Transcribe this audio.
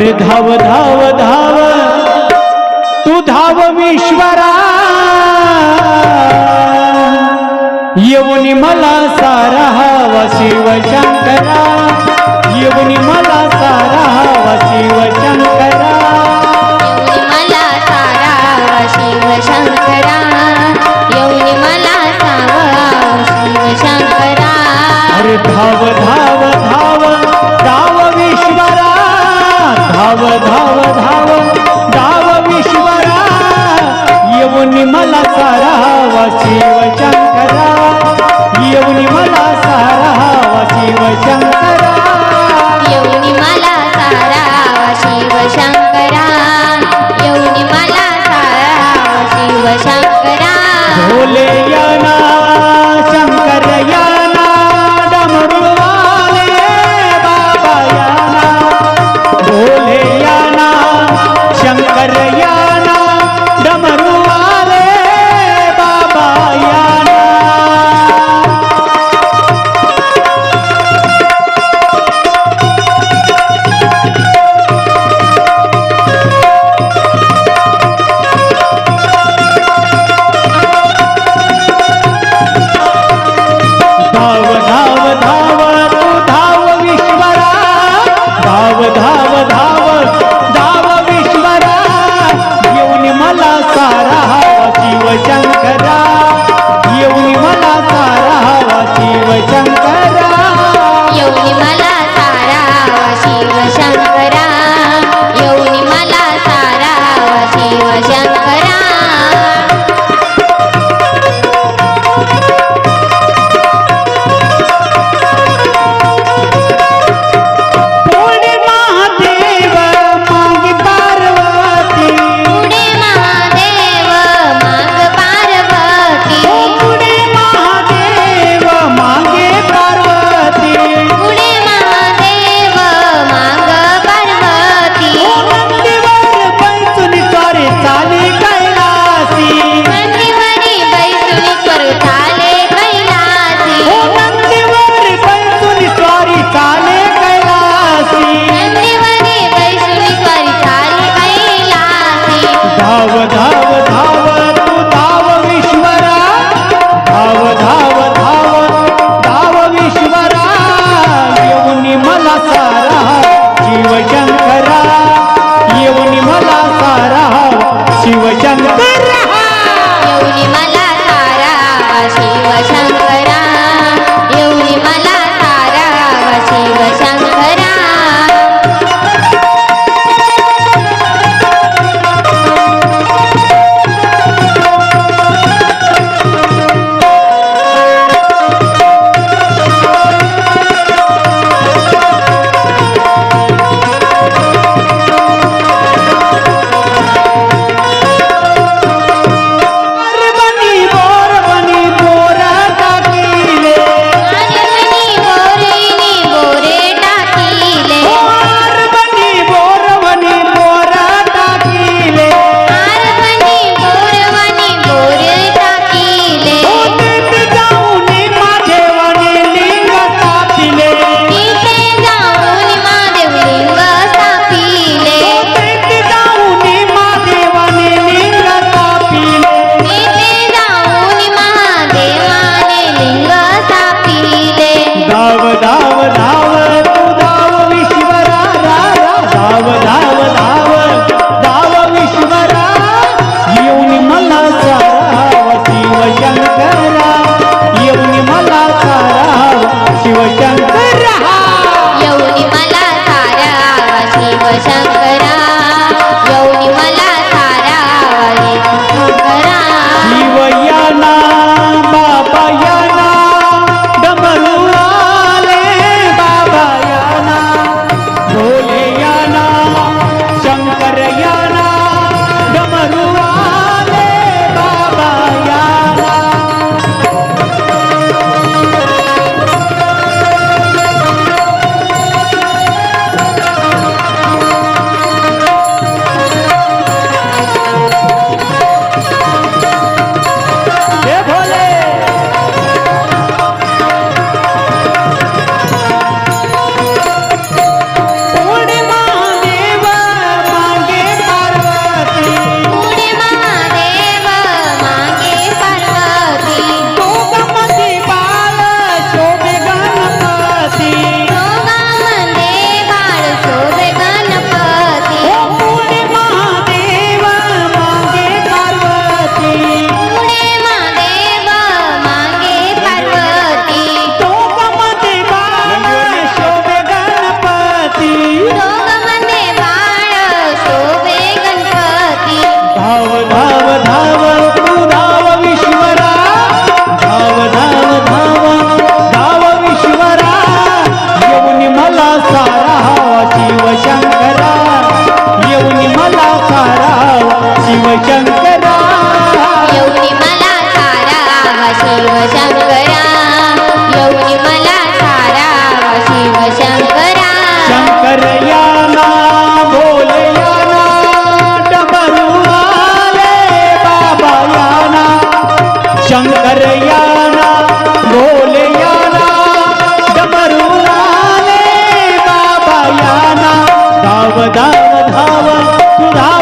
अरे धाव धाव धाव. तू धाव विश्वरा येऊनी मला सारा हवा शिव शंकरा. येऊनी मला सारा हवा शिव शंकरा. मला सारा शिव शंकरा. येऊनी मला सावा शिव शंकरा. अरे धाव धाव धाव धाव धाव धाव विश्वरा. येऊनी मला सारा शिव शंकरा येऊनी मला सारा शिव शंकरा येऊनी मला सारा शिव शंकरा येऊनी मला सारा शिव शंकरा भोले याना धाव धाव धाव धाव